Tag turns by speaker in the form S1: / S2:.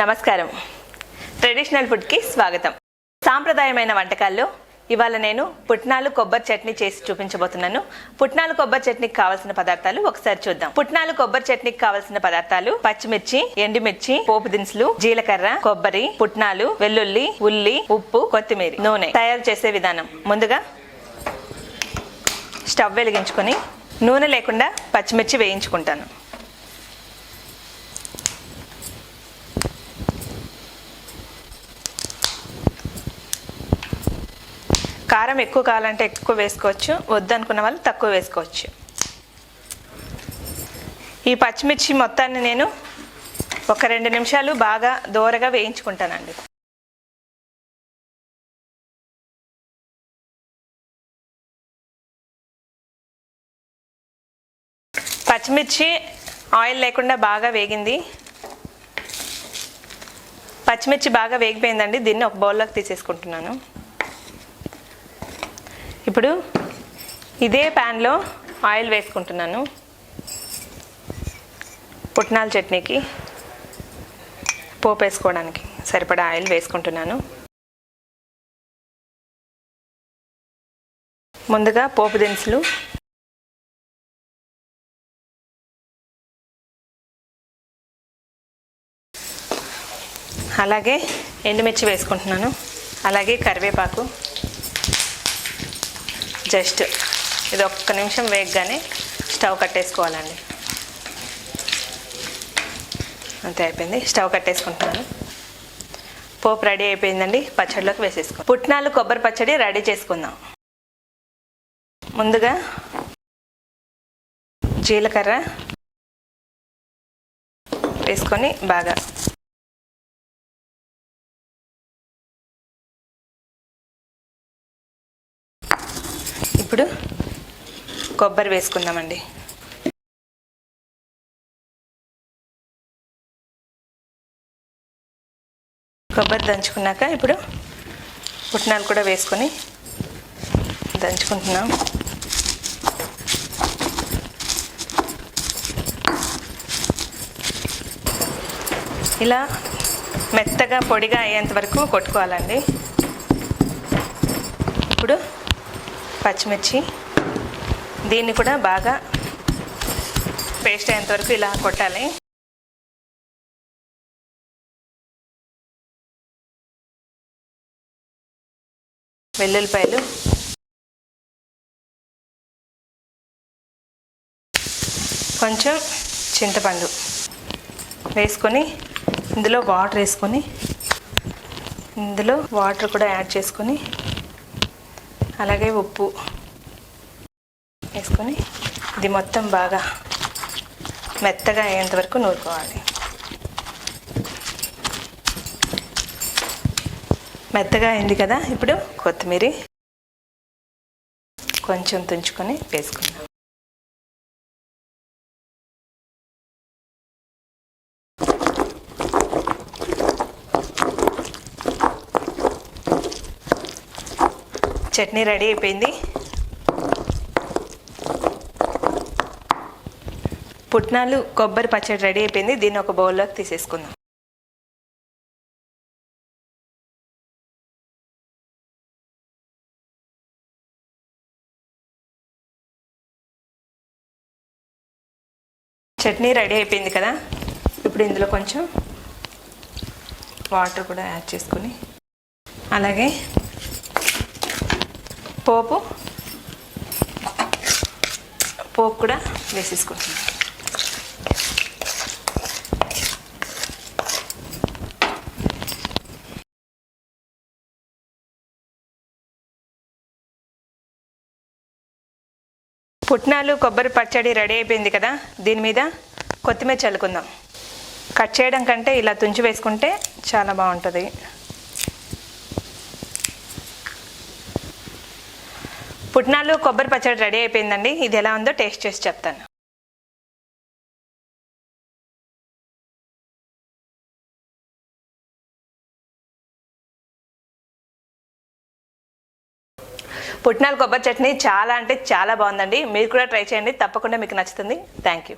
S1: నమస్కారం. ట్రెడిషనల్ ఫుడ్కి స్వాగతం. సాంప్రదాయమైన వంటకాల్లో ఇవాళ నేను పుట్నాలు కొబ్బరి చట్నీ చేసి చూపించబోతున్నాను. పుట్నాలు కొబ్బరి చట్నీకి కావాల్సిన పదార్థాలు ఒకసారి చూద్దాం. పుట్నాలు కొబ్బరి చట్నీకి కావాల్సిన పదార్థాలు పచ్చిమిర్చి ఎండుమిర్చి పోపు దినుసులు జీలకర్ర కొబ్బరి పుట్నాలు వెల్లుల్లి ఉల్లి ఉప్పు కొత్తిమీర నూనె తయారు చేసే విధానం. ముందుగా స్టవ్ వెలిగించుకొని నూనె లేకుండా పచ్చిమిర్చి వేయించుకుంటాను. కారం ఎక్కువ కావాలంటే ఎక్కువ వేసుకోవచ్చు వద్దనుకున్న వాళ్ళు తక్కువ వేసుకోవచ్చు. ఈ పచ్చిమిర్చి మొత్తాన్ని నేను ఒక రెండు నిమిషాలు బాగా దోరగా వేయించుకుంటానండి. పచ్చిమిర్చి ఆయిల్ లేకుండా బాగా వేగింది. పచ్చిమిర్చి బాగా వేగిపోయిందండి దీన్ని ఒక బౌల్లోకి తీసేసుకుంటున్నాను. ఇప్పుడు ఇదే ప్యాన్లో ఆయిల్ వేసుకుంటున్నాను. పుట్నాల చట్నీకి పోపు వేసుకోవడానికి సరిపడా ఆయిల్ వేసుకుంటున్నాను. ముందుగా పోపు దినుసులు. అలాగే ఎండుమిర్చి వేసుకుంటున్నాను. అలాగే కరివేపాకు. జస్ట్ ఇది ఒక్క నిమిషం వేగగానే స్టవ్ కట్టేసుకోవాలండి. అంతే అయిపోయింది. స్టవ్ కట్టేసుకుంటున్నాను. పోపు రెడీ అయిపోయిందండి. పచ్చడిలోకి వేసేసుకో. పుట్నాలు కొబ్బరి పచ్చడి రెడీ చేసుకుందాం. ముందుగా జీలకర్ర వేసుకొని బాగా ఇప్పుడు కొబ్బరి వేసుకుందామండి. కొబ్బరి దంచుకున్నాక ఇప్పుడు పుట్నాలు కూడా వేసుకొని దంచుకుంటున్నాం. ఇలా మెత్తగా పొడిగా అయ్యేంత వరకు కొట్టుకోవాలండి. ఇప్పుడు పచ్చిమిర్చి. దీన్ని కూడా బాగా పేస్ట్ అయ్యేంత వరకు ఇలా కొట్టాలి. వెల్లుల్లిపాయలు. కొంచెం చింతపండు వేసుకొని ఇందులో వాటర్ వేసుకొని ఇందులో వాటర్ కూడా యాడ్ చేసుకొని అలాగే ఉప్పు వేసుకొని ఇది మొత్తం బాగా మెత్తగా అయ్యేంత వరకు నూరుకోవాలి. మెత్తగా అయింది కదా ఇప్పుడు కొత్తిమీర కొంచెం తుంచుకొని వేసుకుందాం. చట్నీ రెడీ అయిపోయింది. పుట్నాలు కొబ్బరి పచ్చడి రెడీ అయిపోయింది. దీన్ని ఒక బౌల్లోకి తీసేసుకుందాం. చట్నీ రెడీ అయిపోయింది కదా? ఇప్పుడు ఇందులో కొంచెం వాటర్ కూడా యాడ్ చేసుకొని. అలాగే పోపు. పోపు కూడా వేసేసుకుంటున్నాం పుట్నాలు కొబ్బరి పచ్చడి రెడీ అయిపోయింది కదా? దీని మీద కొత్తిమీర చల్లుకుందాం. కట్ చేయడం కంటే ఇలా తుంచి వేసుకుంటే చాలా బాగుంటుంది. పుట్నాలు కొబ్బరి పచ్చడి రెడీ అయిపోయిందండి. ఇది ఎలా ఉందో టేస్ట్ చేసి చెప్తాను. పుట్నాల కొబ్బరి చట్నీ చాలా అంటే చాలా బాగుందండి. మీరు కూడా ట్రై చేయండి. తప్పకుండా మీకు నచ్చుతుంది. Thank you.